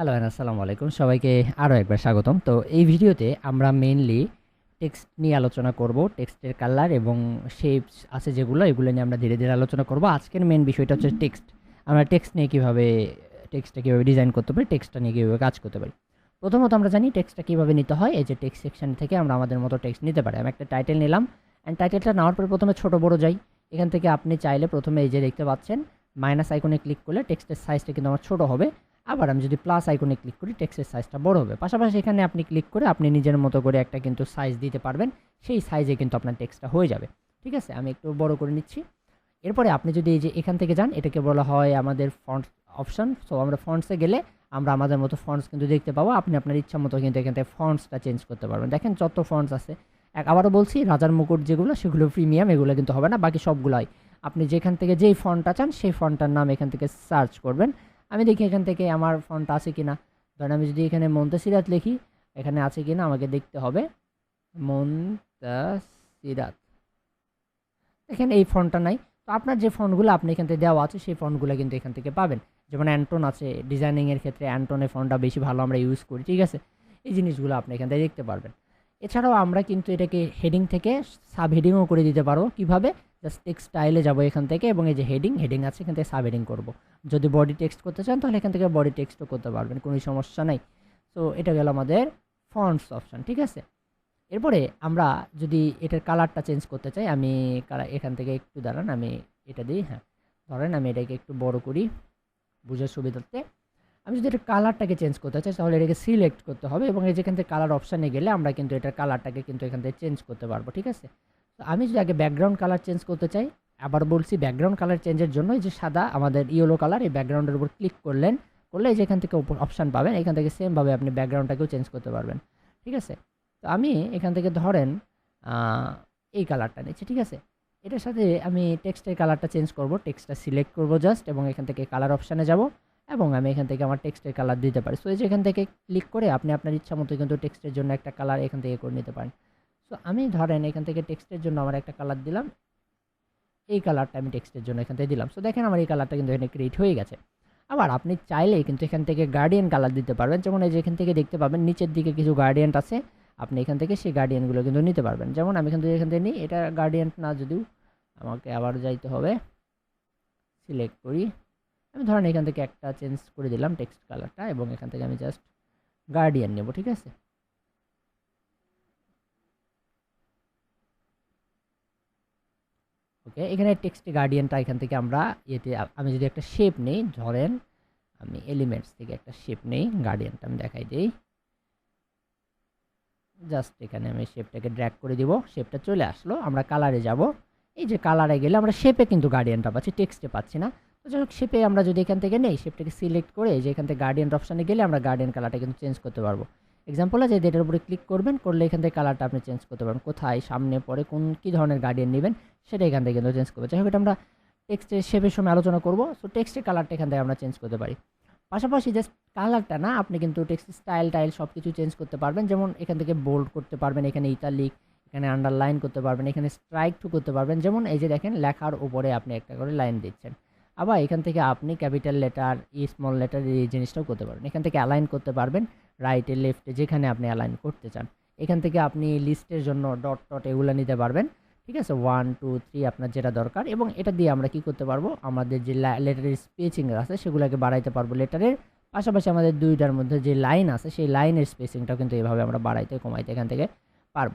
Hello and আসসালামু আলাইকুম সবাইকে আরও একবার স্বাগতম। তো এই ভিডিওতে আমরা মেইনলি টেক্সট নিয়ে আলোচনা করব টেক্সটের কালার এবং শেপস আছে যেগুলো, এগুলো নিয়ে আমরা ধীরে ধীরে আলোচনা করব। আজকের মেন বিষয়টা হচ্ছে টেক্সট আমরা টেক্সট নিয়ে কীভাবে টেক্সটটা কীভাবে ডিজাইন করতে পারি টেক্সটটা নিয়ে কীভাবে কাজ করতে পারি। প্রথমত আমরা জানি টেক্সটটা কীভাবে নিতে হয়, এই যে টেক্সট সেকশন থেকে আমরা আমাদের মতো টেক্সট নিতে পারি। আমি একটা টাইটেল নিলাম অ্যান্ড টাইটেলটা নেওয়ার পরে প্রথমে ছোটো বড় যাই। এখান থেকে আপনি চাইলে প্রথমে এই যে দেখতে পাচ্ছেন মাইনাস আইকনে ক্লিক করলে টেক্সটের সাইজটা কিন্তু আমার ছোটো হবে। আবার আমি যদি প্লাস আইকনে ক্লিক করি টেক্সটের সাইজটা বড় হবে। পাশাপাশি এখানে আপনি ক্লিক করে আপনি নিজের মতো করে একটা কিন্তু সাইজ দিতে পারবেন। সেই সাইজে কিন্তু আপনার টেক্সটটা হয়ে যাবে। ঠিক আছে? আমি একটু বড় করে নিচ্ছি। এরপরে আপনি যদি এই যে এখান থেকে যান, এটাকে বলা হয় আমাদের ফন্ট অপশান সো আমরা ফন্টসে গেলে আমরা আমাদের মতো ফন্টস কিন্তু দেখতে পাবো। আপনি আপনার ইচ্ছা মতো কিন্তু এখান থেকে ফন্টসটা চেঞ্জ করতে পারবেন। দেখেন যত ফন্টস আছে। এক, আবারও বলছি, রাজার মুকুট যেগুলো, সেগুলো প্রিমিয়াম এগুলো কিন্তু হবে না। বাকি সবগুলোই। আপনি যেখান থেকে যেই ফন্টটা চান, সেই ফন্টটার নাম এখান থেকে সার্চ করবেন। আমি দেখি এখান থেকে আমার ফন্টটা আছে কিনা। ধরেন আমি যদি এখানে মন্তাসিরাত লিখি, এখানে আছে কিনা আমাকে দেখতে হবে। মন্তাসিরাত। দেখেন এই ফন্টটা নাই। তো আপনার যে ফন্টগুলো আপনি এখান থেকে দেওয়া আছে, সেই ফন্টগুলো কিন্তু এখান থেকে পাবেন। যেমন অ্যান্টন আছে ডিজাইনিংয়ের ক্ষেত্রে অ্যান্টনের ফন্টটা বেশি ভালো আমরা ইউজ করি, ঠিক আছে? এই জিনিসগুলো আপনি এখান থেকে দেখতে পারবেন। এছাড়াও আমরা কিন্তু এটাকে হেডিং থেকে সাব হেডিংও করে দিতে পারব। কীভাবে? জাস্ট টেক্সট স্টাইলে যাব এখান থেকে এবং এই যে হেডিং হেডিং আছে, এখান থেকে সাব হেডিং করব। যদি বডি টেক্সট করতে চান, তাহলে এখান থেকে বডি টেক্সটও করতে পারবেন, কোনো সমস্যা নেই। তো এটা গেল আমাদের ফন্টস অপশান ঠিক আছে? এরপরে আমরা যদি এটার কালারটা চেঞ্জ করতে চাই, আমি এখান থেকে একটু দাঁড়ান, আমি এটা দিই হ্যাঁ। ধরেন আমি এটাকে একটু বড় করি, বুঝার সুবিধার্থে। আমি যদি এটা কালারটাকে চেঞ্জ করতে চাই, তাহলে এটাকে সিলেক্ট করতে হবে এবং এই যেখান থেকে কালার অপশানে গেলে আমরা কিন্তু এটার কালারটাকে কিন্তু এখান থেকে চেঞ্জ করতে পারব, ঠিক আছে? তো আমি যদি আগে ব্যাকগ্রাউন্ড কালার চেঞ্জ করতে চাই, আবার বলছি ব্যাকগ্রাউন্ড কালার চেঞ্জের জন্য যে সাদা আমাদের ইয়েলো কালার এই ব্যাকগ্রাউন্ডের উপর ক্লিক করলেন, করলে যে এখান থেকে অপশান পাবেন, এখান থেকে সেমভাবে আপনি ব্যাকগ্রাউন্ডটাকেও চেঞ্জ করতে পারবেন। ঠিক আছে? তো আমি এখান থেকে ধরেন এই কালারটা নিচ্ছি, ঠিক আছে? এটার সাথে আমি টেক্সটের কালারটা চেঞ্জ করব টেক্সটটা সিলেক্ট করব জাস্ট এবং এখান থেকে কালার অপশানে যাব এবং আমি এখান থেকে আমার টেক্সটের কালার দিতে পারি। সো এই যে এখান থেকে ক্লিক করে আপনি আপনার ইচ্ছা মতো কিন্তু টেক্সটের জন্য একটা কালার এখান থেকে করে নিতে পারেন। সো আমি ধরেন এখান থেকে টেক্সটের জন্য আমার একটা কালার দিলাম। এই কালারটা আমি টেক্সটের জন্য এখান থেকে দিলাম। সো দেখেন আমার এই কালারটা কিন্তু এখানে ক্রিয়েট হয়ে গেছে। আবার আপনি চাইলে কিন্তু এখান থেকে গার্ডিয়ান কালার দিতে পারবেন। যেমন এই যে এখান থেকে দেখতে পাবেন, নিচের দিকে কিছু গার্ডিয়ান আছে, আপনি এখান থেকে সেই গার্ডিয়ানগুলো কিন্তু নিতে পারবেন। যেমন আমি থেকে এখান থেকে নিই, এটা গার্ডিয়ান না যদিও, আমাকে আবার যাইতে হবে। সিলেক্ট করি। আমি ধরেন এখান থেকে একটা চেঞ্জ করে দিলাম টেক্সট কালারটা এবং এখান থেকে আমি জাস্ট গার্ডিয়ান নেব, ঠিক আছে? ওকে? এখানে টেক্সট গার্ডিয়ানটা এখান থেকে আমরা ইয়েতে আমি যদি একটা শেপ নেই, ধরেন আমি এলিমেন্টস থেকে একটা শেপ নেই গার্ডিয়ানটা আমি দেখাই দিই। জাস্ট এখানে আমি শেপটাকে ড্র্যাক করে দিব শেপটা চলে আসলো, আমরা কালারে যাব। এই যে কালারে গেলে আমরা শেপে কিন্তু গার্ডিয়ানটা পাচ্ছি টেক্সটে পাচ্ছি না। তো যাই হোক শেপে আমরা যদি এখান থেকে নেই শেপটাকে সিলেক্ট করে যে এখান থেকে গার্ডিয়ান অপশানে গেলে আমরা গার্ডিয়ান কালারটা কিন্তু চেঞ্জ করতে পারব। এক্সাম্পল আছে এটার উপরে ক্লিক করবেন, করলে এখান থেকে কালারটা আপনি চেঞ্জ করতে পারবেন। কোথায়, সামনে, পরে, কোন, কী ধরনের গার্ডিয়ান নেবেন, সেটা এখান থেকে কিন্তু চেঞ্জ করবে। যাই হোক, এটা আমরা টেক্সটের শেপের সময় আলোচনা করব। সো টেক্সটের কালারটা এখান থেকে আমরা চেঞ্জ করতে পারি। পাশাপাশি জাস্ট কালারটা না, আপনি কিন্তু টেক্সট স্টাইল টাইল সব কিছু চেঞ্জ করতে পারবেন। যেমন এখান থেকে বোল্ড করতে পারবেন, এখানে ইতালিক এখানে আন্ডারলাইন করতে পারবেন, এখানে স্ট্রাইক টু করতে পারবেন। যেমন এই যে দেখেন, লেখার উপরে আপনি একটা করে লাইন দিচ্ছেন। আবার এখান থেকে আপনি ক্যাপিটাল লেটার ই স্মল লেটার এই জিনিসটাও করতে পারবেন এখান থেকে অ্যালাইন করতে পারবেন রাইটে লেফটে যেখানে আপনি অ্যালাইন করতে চান। এখান থেকে আপনি লিস্টের জন্য ডট টট এগুলো নিতে পারবেন। ঠিক আছে? ওয়ান টু থ্রি আপনার যেটা দরকার এবং এটা দিয়ে আমরা কি করতে পারব? আমাদের যে লেটারের স্পেসিং আছে সেগুলোকে বাড়াইতে পারব লেটারের পাশাপাশি আমাদের দুইটার মধ্যে যে লাইন আছে সেই লাইনের স্পেসিংটাও কিন্তু এভাবে আমরা বাড়াইতে, কমাইতে এখান থেকে পারব।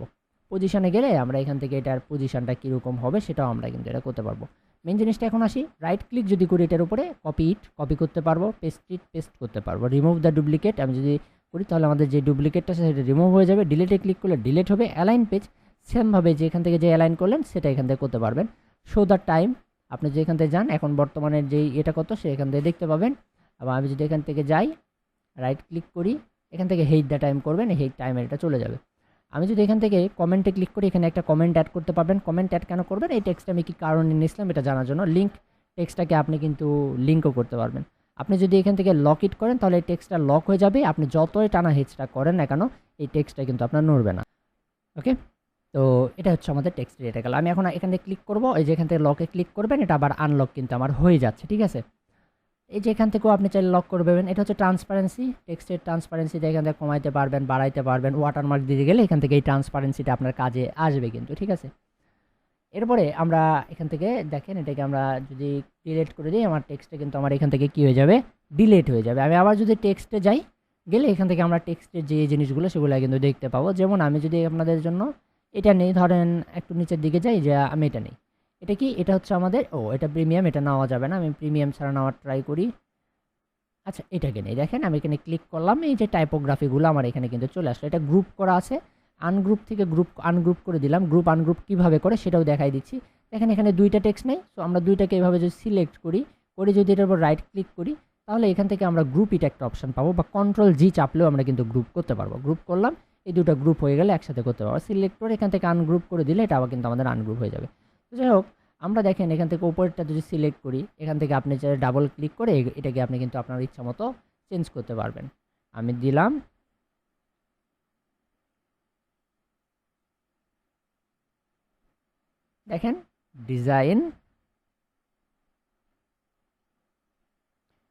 পজিশনে গেলে আমরা এখান থেকে এটার পজিশনটা কীরকম হবে সেটাও আমরা কিন্তু এটা করতে পারব। মেন জিনিসটা এখন আসি রাইট ক্লিক যদি করি এটার উপরে কপি ইট কপি করতে পারব পেস্ট ইট পেস্ট করতে পারব। রিমুভ দ্য ডুপ্লিকেট আমি যদি করি তাহলে আমাদের যে ডুপ্লিকেটটা আছে সেটা রিমুভ হয়ে যাবে। ডিলেটে ক্লিক করলে ডিলেট হবে অ্যালাইন পেজ সেমভাবে যে এখান থেকে যে অ্যালাইন করলেন, সেটা এখান থেকে করতে পারবেন। শো দ্য টাইম আপনি যে এখান থেকে যান, এখন বর্তমানে যেই এটা কত, সে এখান থেকে দেখতে পাবেন। আবার আমি যদি এখান থেকে যাই রাইট ক্লিক করি, এখান থেকে হেইট দ্য টাইম করবেন হেইট টাইমের এটা চলে যাবে। আমি যদি এখান থেকে কমেন্টে ক্লিক করি, এখানে একটা কমেন্ট অ্যাড করতে পারবেন। কমেন্ট অ্যাড কেন করবেন? এই টেক্সটটা আমি কী কারণে নিয়েছিলাম এটা জানার জন্য। লিঙ্ক টেক্সটটাকে আপনি কিন্তু লিঙ্কও করতে পারবেন। আপনি যদি এখান থেকে লক ইট করেন, তাহলে এই টেক্সটটা লক হয়ে যাবে। আপনি যতই টানা হেচটা করেন না কেন, এই টেক্সটটা কিন্তু আপনার নড়বে না। ওকে তো এটা হচ্ছে আমাদের টেক্সট এটা গেল। আমি এখন এখান থেকে ক্লিক করব। এই যে এখান থেকে লকে ক্লিক করবেন, এটা আবার আনলক কিন্তু আমার হয়ে যাচ্ছে। ঠিক আছে? এই যে এখান থেকেও আপনি চাইলে লক করে দেবেন। এটা হচ্ছে ট্রান্সপারেন্সি টেক্সটের ট্রান্সপারেন্সিটা এখান থেকে কমাইতে পারবেন, বাড়াইতে পারবেন ওয়াটারমার্ক দিতে গেলে এখান থেকে এই ট্রান্সপারেন্সিটা আপনার কাজে আসবে কিন্তু, ঠিক আছে? এরপরে আমরা এখান থেকে দেখেন, এটাকে আমরা যদি ডিলেট করে দিই, আমার টেক্সটে কিন্তু আমার এখান থেকে কী হয়ে যাবে? ডিলেট হয়ে যাবে। আমি আবার যদি টেক্সটে যাই, গেলে এখান থেকে আমরা টেক্সটের যে জিনিসগুলো সেগুলো কিন্তু দেখতে পাবো। যেমন আমি যদি আপনাদের জন্য এটা নেই, ধরেন একটু নিচের দিকে যাই, যে আমি এটা নেই। এটা কি? এটা হচ্ছে আমাদের, ও, এটা প্রিমিয়াম এটা নেওয়া যাবে না, আমি প্রিমিয়াম ছাড়া নেওয়ার ট্রাই করি। আচ্ছা এটাকে নেই দেখেন, আমি এখানে ক্লিক করলাম, এই যে টাইপোগ্রাফিগুলো আমার এখানে কিন্তু চলে আসলো। এটা গ্রুপ করা আছে আনগ্রুপ থেকে গ্রুপ আনগ্রুপ করে দিলাম গ্রুপ আনগ্রুপ কীভাবে করে সেটাও দেখাই দিচ্ছি। দেখেন, এখানে দুইটা টেক্সট নেই সো আমরা দুইটাকে এভাবে যদি সিলেক্ট করি, করে যদি এটার উপর রাইট ক্লিক করি, তাহলে এখান থেকে আমরা গ্রুপ ইট একটা অপশন পাবো, বা কন্ট্রোল জি চাপলেও আমরা কিন্তু গ্রুপ করতে পারব। গ্রুপ করলাম, এই দুটো গ্রুপ হয়ে গেলে একসাথে করতে পারব। সিলেক্ট করে এখান থেকে আনগ্রুপ করে দিলে এটা আবার কিন্তু আমাদের আনগ্রুপ হয়ে যাবে। যাই হোক, আমরা দেখেন এখান থেকে উপরেরটা যদি সিলেক্ট করি, এখান থেকে আপনি চাইলে ডাবল ক্লিক করে এটাকে আপনি কিন্তু আপনার ইচ্ছা মতো চেঞ্জ করতে পারবেন। আমি দিলাম। দেখেন ডিজাইন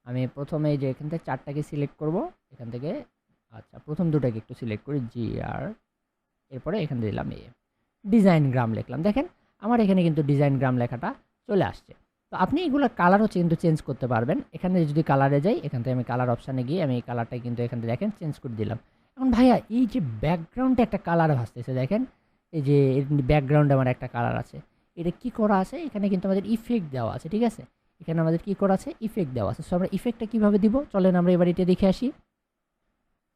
আমি প্রথমে যে এখান থেকে চারটাকে সিলেক্ট করব, এখান থেকে আচ্ছা প্রথম দুটাকে একটু সিলেক্ট করি জি আর এরপরে এখান থেকে দিলাম এ ডিজাইন গ্রাম লিখলাম। দেখেন আমার এখানে কিন্তু ডিজাইন গ্রাম লেখাটা চলে আসছে। তো আপনি এগুলোর কালার হচ্ছে কিন্তু চেঞ্জ করতে পারবেন। এখানে যদি কালারে যাই, এখান থেকে আমি কালার অপশানে গিয়ে আমি এই কালারটা কিন্তু এখান থেকে দেখেন চেঞ্জ করে দিলাম। এখন ভাইয়া, এই যে ব্যাকগ্রাউন্ডে একটা কালার ভাসতেছে দেখেন, এই যে ব্যাকগ্রাউন্ডে আমার একটা কালার আছে। এটা কি করা আছে? এখানে কিন্তু আমাদের ইফেক্ট দেওয়া আছে, ঠিক আছে? এখানে আমাদের কি করা আছে? ইফেক্ট দেওয়া আছে। সো আমরা ইফেক্টটা কীভাবে দিব? চলেন আমরা এবার এটা দেখে আসি।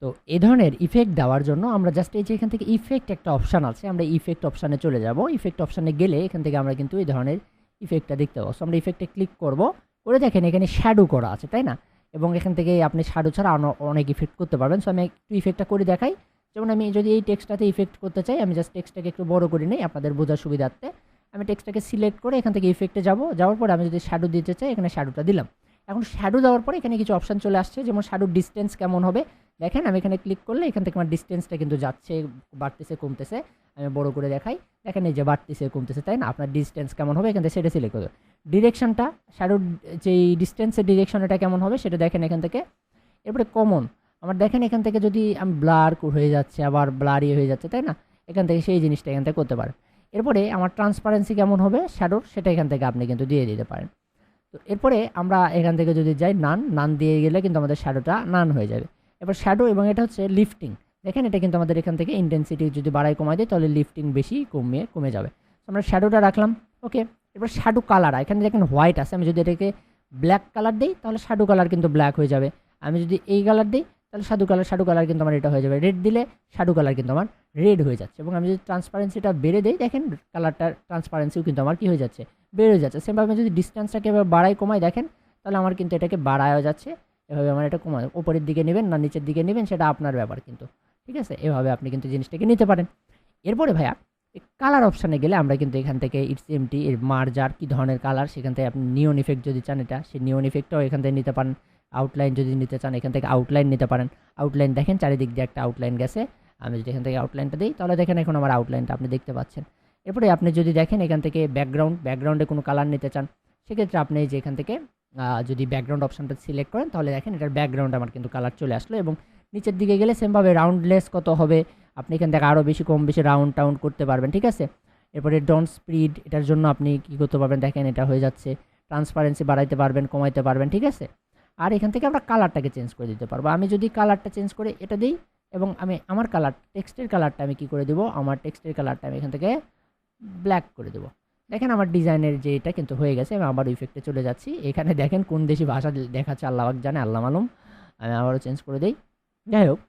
তো এই ধরনের ইফেক্ট দেওয়ার জন্য আমরা জাস্ট এই যে এখান থেকে ইফেক্ট একটা অপশান আছে, আমরা ইফেক্ট অপশানে চলে যাব। ইফেক্ট অপশানে গেলে এখান থেকে আমরা কিন্তু এই ধরনের ইফেক্টটা দেখতে পাবো। আমরা ইফেক্টে ক্লিক করব, করে দেখেন এখানে শ্যাডো করা আছে, তাই না? এবং এখান থেকে আপনি শ্যাডো ছাড়া অনেক ইফেক্ট করতে পারবেন। সো আমি একটু ইফেক্টটা করে দেখাই। যেমন আমি যদি এই টেক্সটটাতে ইফেক্ট করতে চাই, আমি জাস্ট টেক্সটটাকে একটু বড় করে নিই আপনাদের বোঝার সুবিধার্থে। আমি টেক্সটটাকে সিলেক্ট করে এখান থেকে ইফেক্টে যাব। যাওয়ার পরে আমি যদি শ্যাডো দিতে চাই, এখানে শ্যাডোটা দিলাম। এখন শ্যাডো দেওয়ার পরে এখানে কিছু অপশান চলে আসছে। যেমন শ্যাডো ডিস্টেন্স কেমন হবে? দেখেন, আমি এখানে ক্লিক করলে এখান থেকে আমার ডিস্টেন্সটা কিন্তু যাচ্ছে, বাড়তেছে, কমতেছে। আমি বড় করে দেখাই। দেখেন, এই যে বাড়তেছে, কমতেছে, তাই না? আপনার ডিস্টেন্স কেমন হবে? এখান থেকে সেটা সিলেক্ট করবে ডিরেকশনটা শ্যাডোর যেই ডিস্টেন্সের ডিরেকশন এটা কেমন হবে, সেটা দেখেন এখান থেকে। এরপরে কমন আমার দেখেন, এখান থেকে যদি আমি ব্লার হয়ে যাচ্ছে, আবার ব্লারি হয়ে যাচ্ছে, তাই না? এখান থেকে সেই জিনিসটা এখান থেকে করতে পারেন। এরপরে আমার ট্রান্সপারেন্সি কেমন হবে? শ্যাডোর সেটা এখান থেকে আপনি কিন্তু দিয়ে দিতে পারেন। তো এরপরে আমরা এখান থেকে যদি যাই নান নান দিয়ে গেলে কিন্তু আমাদের শ্যাডোটা নান হয়ে যাবে। এবার শ্যাডো এবং এটা হচ্ছে লিফটিং দেখেন, এটা কিন্তু আমাদের এখান থেকে ইন্টেন্সিটি যদি বাড়াই কমাই দেয়, তাহলে লিফটিং বেশি কমিয়ে কমে যাবে। আমরা শ্যাডোটা রাখলাম ওকে এবার শ্যাডো কালার এখানে দেখেন হোয়াইট আছে। আমি যদি এটাকে ব্ল্যাক কালার দিই, তাহলে শ্যাডো কালার কিন্তু ব্ল্যাক হয়ে যাবে। আমি যদি এই কালার দিই, তাহলে শ্যাডো কালার শ্যাডো কালার কিন্তু আমার এটা হয়ে যাবে। রেড দিলে শ্যাডো কালার কিন্তু আমার রেড হয়ে যাচ্ছে। এবং আমি যদি ট্রান্সপারেন্সিটা বেড়ে দিই, দেখেন কালারটার ট্রান্সপারেন্সিও কিন্তু আমার কী হয়ে যাচ্ছে? বেড়ে যাচ্ছে। সেমভাবে যদি ডিস্টেন্সটাকে এবার বাড়াই কমাই, দেখেন, তাহলে আমার কিন্তু এটাকে বাড়ায়ও যাচ্ছে। এভাবে আমার এটা কমায় ওপরের দিকে নেবেন না নিচের দিকে নেবেন, সেটা আপনার ব্যাপার কিন্তু। ঠিক আছে? এভাবে আপনি কিন্তু জিনিসটাকে নিতে পারেন। এরপরে ভাইয়া কালার অপশানে গেলে আমরা কিন্তু এখান থেকে ইটস এমটি এর মার্জার কী ধরনের কালার সেখান থেকে আপনি নিয়ন ইফেক্ট যদি চান এটা, সেই নিয়ন ইফেক্টটাও এখান থেকে নিতে পারেন। আউটলাইন যদি নিতে চান, এখান থেকে আউটলাইন নিতে পারেন। আউটলাইন দেখেন, চারিদিক দিয়ে একটা আউটলাইন গেছে। আমি যদি এখান থেকে আউটলাইনটা দিই, তাহলে দেখেন এখন আমার আউটলাইনটা আপনি দেখতে পাচ্ছেন। এরপরে আপনি যদি দেখেন এখান থেকে ব্যাকগ্রাউন্ড ব্যাকগ্রাউন্ডে কোনো কালার নিতে চান, সেক্ষেত্রে আপনি যে এখান থেকে যদি ব্যাকগ্রাউন্ড অপশানটা সিলেক্ট করেন, তাহলে দেখেন এটার ব্যাকগ্রাউন্ড আমার কিন্তু কালার চলে আসলো এবং নিচের দিকে গেলে সেমভাবে রাউন্ডলেস কত হবে, আপনি এখান থেকে আরও বেশি কম বেশি রাউন্ড টাউন্ড করতে পারবেন, ঠিক আছে? এরপরে ডন স্পিড এটার জন্য আপনি কী করতে পারবেন, দেখেন এটা হয়ে যাচ্ছে ট্রান্সপারেন্সি বাড়াইতে পারবেন, কমাইতে পারবেন, ঠিক আছে? আর এখান থেকে আমরা কালারটাকে চেঞ্জ করে দিতে পারব। আমি যদি কালারটা চেঞ্জ করে এটা দিই এবং আমি আমার কালার টেক্সটের কালারটা আমি কী করে দেবো? আমার টেক্সটের কালারটা আমি এখান থেকে ব্ল্যাক করে দেবো। দেখেন আমার ডিজাইনের যে এটা কিন্তু হয়ে গেছে, আমি আবার ইফেক্টে চলে যাচ্ছি। এখানে দেখেন কোন দেশি ভাষা দেখাচ্ছে, আল্লাহ জানে, আল্লাহ আলম আমি আবারও চেঞ্জ করে দিই। যাই হোক,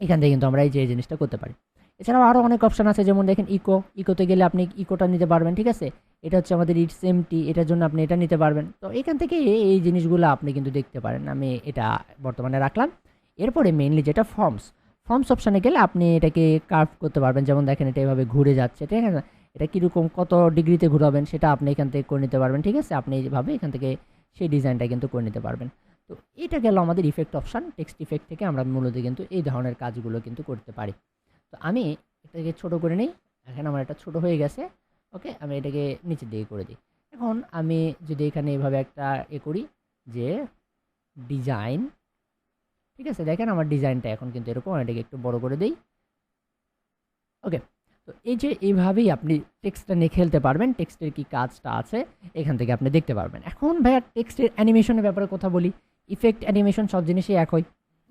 এখান থেকে কিন্তু আমরা এই যে জিনিসটা করতে পারি। এছাড়াও আরও অনেক অপশান আছে, যেমন দেখেন ইকো ইকোতে গেলে আপনি ইকোটা নিতে পারবেন, ঠিক আছে? এটা হচ্ছে আমাদের ইটস এমটি এটার জন্য আপনি এটা নিতে পারবেন। তো এখান থেকে এই জিনিসগুলো আপনি কিন্তু দেখতে পারেন। আমি এটা বর্তমানে রাখলাম। এরপরে মেইনলি যেটা ফর্মস ফর্মস অপশানে গেলে আপনি এটাকে কার্ভ করতে পারবেন। যেমন দেখেন এটা এভাবে ঘুরে যাচ্ছে, ঠিক আছে? এটা কীরকম কত ডিগ্রিতে ঘুরাবেন সেটা আপনি এখান থেকে করে নিতে পারবেন, ঠিক আছে? আপনি এইভাবে এখান থেকে সেই ডিজাইনটা কিন্তু করে নিতে পারবেন। তো এটা গেল আমাদের ইফেক্ট অপশান টেক্সট ইফেক্ট থেকে আমরা মূলত কিন্তু এই ধরনের কাজগুলো কিন্তু করতে পারি। তো আমি এটাকে ছোট করে নিই এখন আমার এটা ছোট হয়ে গেছে, ওকে? আমি এটাকে নিচের দিকে করে দিই। এখন আমি যদি এখানে এভাবে একটা এ করি যে ডিজাইন, ঠিক আছে? দেখেন আমার ডিজাইনটা এখন কিন্তু এরকম এটাকে একটু বড় করে দিই, ওকে? তো এই যে এইভাবেই আপনি টেক্সটটা নিয়ে খেলতে পারবেন, টেক্সটের কি কাজটা আছে, এখান থেকে আপনি দেখতে পারবেন। এখন ভাইয়া টেক্সটের অ্যানিমেশনের ব্যাপারে কথা বলি। ইফেক্ট অ্যানিমেশন সব জিনিসই এক হয়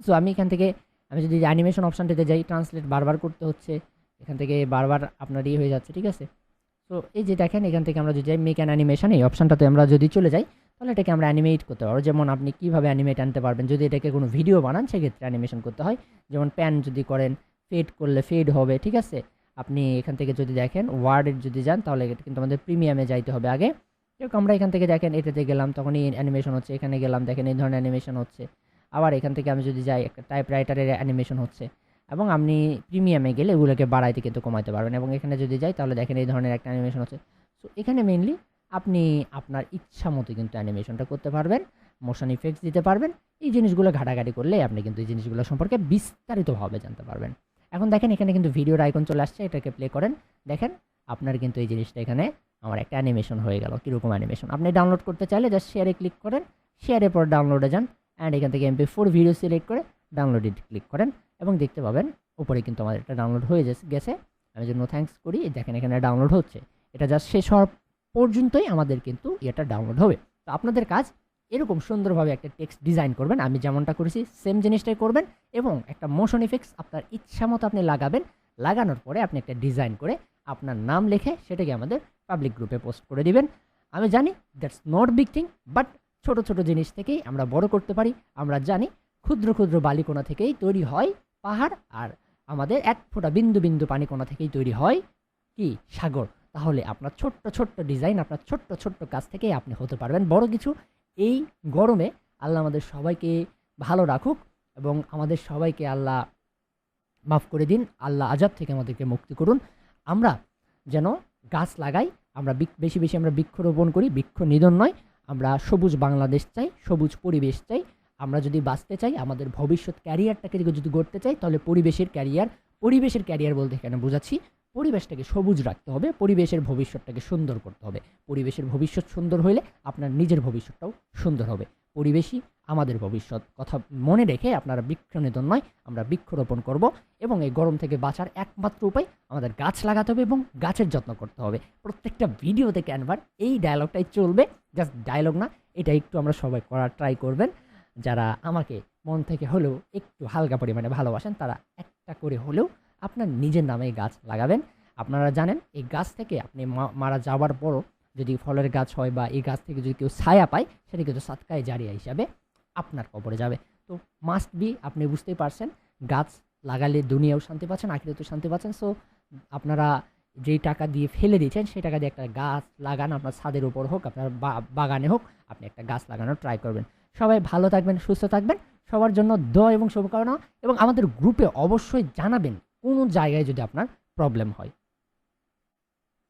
সো আমি এখান থেকে, আমি যদি অ্যানিমেশন অপশানটিতে যাই, ট্রান্সলেট বারবার করতে হচ্ছে, এখান থেকে বারবার আপনার ইয়ে হয়ে যাচ্ছে, ঠিক আছে? তো এই যে দেখেন, এখান থেকে আমরা যদি যাই মেক অ্যান অ্যানিমেশন এই অপশানটাতে আমরা যদি চলে যাই, তাহলে এটাকে আমরা অ্যানিমেট করতে পারব। যেমন আপনি কীভাবে অ্যানিমেট আনতে পারবেন, যদি এটাকে কোনো ভিডিও বানান, সেক্ষেত্রে অ্যানিমেশন করতে হয়। যেমন প্যান যদি করেন ফেড করলে ফেড হবে, ঠিক আছে? আপনি এখান থেকে যদি দেখেন ওয়ার্ডের যদি যান, তাহলে কিন্তু আমাদের প্রিমিয়ামে যাইতে হবে আগে। যেরকম আমরা এখান থেকে দেখেন, এটাতে গেলাম, তখনই অ্যানিমেশন হচ্ছে, এখানে গেলাম, দেখেন এই ধরনের অ্যানিমেশন হচ্ছে। আবার এখান থেকে আমি যদি যাই, একটা টাইপ রাইটারের অ্যানিমেশন হচ্ছে। এবং আপনি প্রিমিয়ামে গেলে এগুলোকে বাড়াইতে কিন্তু কমাতে পারবেন। এবং এখানে যদি যাই, তাহলে দেখেন এই ধরনের একটা অ্যানিমেশন হচ্ছে। সো এখানে মেনলি আপনি আপনার ইচ্ছা মতো কিন্তু অ্যানিমেশনটা করতে পারবেন মোশন ইফেক্টস দিতে পারবেন। এই জিনিসগুলো ঘাটাঘাটি করলে আপনি কিন্তু এই জিনিসগুলো সম্পর্কে বিস্তারিতভাবে জানতে পারবেন। এখন দেখেন এখানে কিন্তু ভিডিওর আইকন চলে আসছে, এটাকে প্লে করেন। দেখেন, আপনার কিন্তু এই জিনিসটা এখানে আমার একটা অ্যানিমেশন হয়ে গেল, কীরকম অ্যানিমেশন আপনি ডাউনলোড করতে চাইলে জাস্ট শেয়ারে ক্লিক করেন শেয়ারের পর ডাউনলোডে যান অ্যান্ড এখান থেকে এমপি ফোর ভিডিও সিলেক্ট করে ডাউনলোডে ক্লিক করেন, এবং দেখতে পাবেন উপরে কিন্তু আমাদের এটা ডাউনলোড হয়ে গেছে আমি জন্য থ্যাঙ্কস করি দেখেন এখানে ডাউনলোড হচ্ছে। এটা জাস্ট শেষ হওয়ার পর্যন্তই আমাদের কিন্তু এটা ডাউনলোড হবে। তো আপনাদের কাজ এরকম সুন্দরভাবে একটা টেক্সট ডিজাইন করবেন। আমি যেমনটা করেছি সেম জিনিসটাই করবেন এবং একটা মোশন ইফেক্টস আপনার ইচ্ছা মতো আপনি লাগাবেন। লাগানোর পরে আপনি একটা ডিজাইন করে আপনার নাম লিখে সেটাকে আমাদের পাবলিক গ্রুপে পোস্ট করে দিবেন। আমি জানি that's not big thing but ছোট ছোট জিনিস থেকেই আমরা বড় করতে পারি। আমরা জানি ক্ষুদ্র ক্ষুদ্র বালিকোনা থেকেই তৈরি হয় পাহাড় আর আমাদের এক ফোঁটা বিন্দু বিন্দু পানিকোনা থেকেই তৈরি হয় কি? সাগর। তাহলে আপনার ছোট্ট ছোট্ট ডিজাইন আপনার ছোট্ট ছোট্ট কাজ থেকেই আপনি হতে পারবেন। বড় কিছু এই গরমে আল্লাহ আমাদের সবাইকে ভালো রাখুক এবং আমাদের সবাইকে আল্লাহ মাফ করে দিন, আল্লাহ আজাব থেকে আমাদেরকে মুক্তি করুন। আমরা যেন গাছ লাগাই, আমরা বেশি বেশি আমরা বৃক্ষরোপণ করি, বৃক্ষ নিধন নয়, আমরা সবুজ বাংলাদেশ চাই, সবুজ পরিবেশ চাই। আমরা যদি বাঁচতে চাই, আমাদের ভবিষ্যৎ ক্যারিয়ারটাকে যদি গড়তে চাই, তাহলে পরিবেশের ক্যারিয়ার পরিবেশের ক্যারিয়ার বলতে এখানে বোঝাচ্ছি? পরিবেশটাকে সবুজ রাখতে হবে, পরিবেশের ভবিষ্যৎটাকে সুন্দর করতে হবে। পরিবেশের ভবিষ্যৎ সুন্দর হইলে আপনার নিজের ভবিষ্যৎটাও সুন্দর হবে। পরিবেশই আমাদের ভবিষ্যৎ। কথা মনে রেখে আপনারা বৃক্ষ নিধন নয়, আমরা বৃক্ষরোপণ করব এবং এই গরম থেকে বাঁচার একমাত্র উপায় আমাদের গাছ লাগাতে হবে এবং গাছের যত্ন করতে হবে। প্রত্যেকটা ভিডিওতে ক্যানভার, এই ডায়লগটাই চলবে। জাস্ট ডায়লগ না, এটা একটু আমরা সবাই করার ট্রাই করবেন। যারা আমাকে মন থেকে হলেও একটু হালকা পরিমাণে ভালোবাসেন, তারা একটা করে হলেও আপনার নিজের নামে গাছ লাগাবেন। আপনারা জানেন, এই গাছ থেকে আপনি মারা যাওয়ার পরও যদি ফলের গাছ হয় বা এই গাছ থেকে যদি কেউ ছায়া পায়, সেটা কিন্তু সাতকায় জারিয়া হিসাবে আপনার কবরে যাবে। তো মাস্ট বি আপনি বুঝতেই পারছেন, গাছ লাগালে দুনিয়াও শান্তি পাচ্ছেন, আখিরাতেও শান্তি পাচ্ছেন। সো আপনারা যেই টাকা দিয়ে ফেলে দিয়েছেন, সেই টাকা দিয়ে একটা গাছ লাগান, আপনার ছাদের উপর হোক, আপনার বাগানে হোক, আপনি একটা গাছ লাগানোর ট্রাই করবেন। সবাই ভালো থাকবেন, সুস্থ থাকবেন। সবার জন্য দোয়া এবং শুভকামনা এবং আমাদের গ্রুপে অবশ্যই জানাবেন। কোন জায়গায় যদি আপনার প্রবলেম হয়।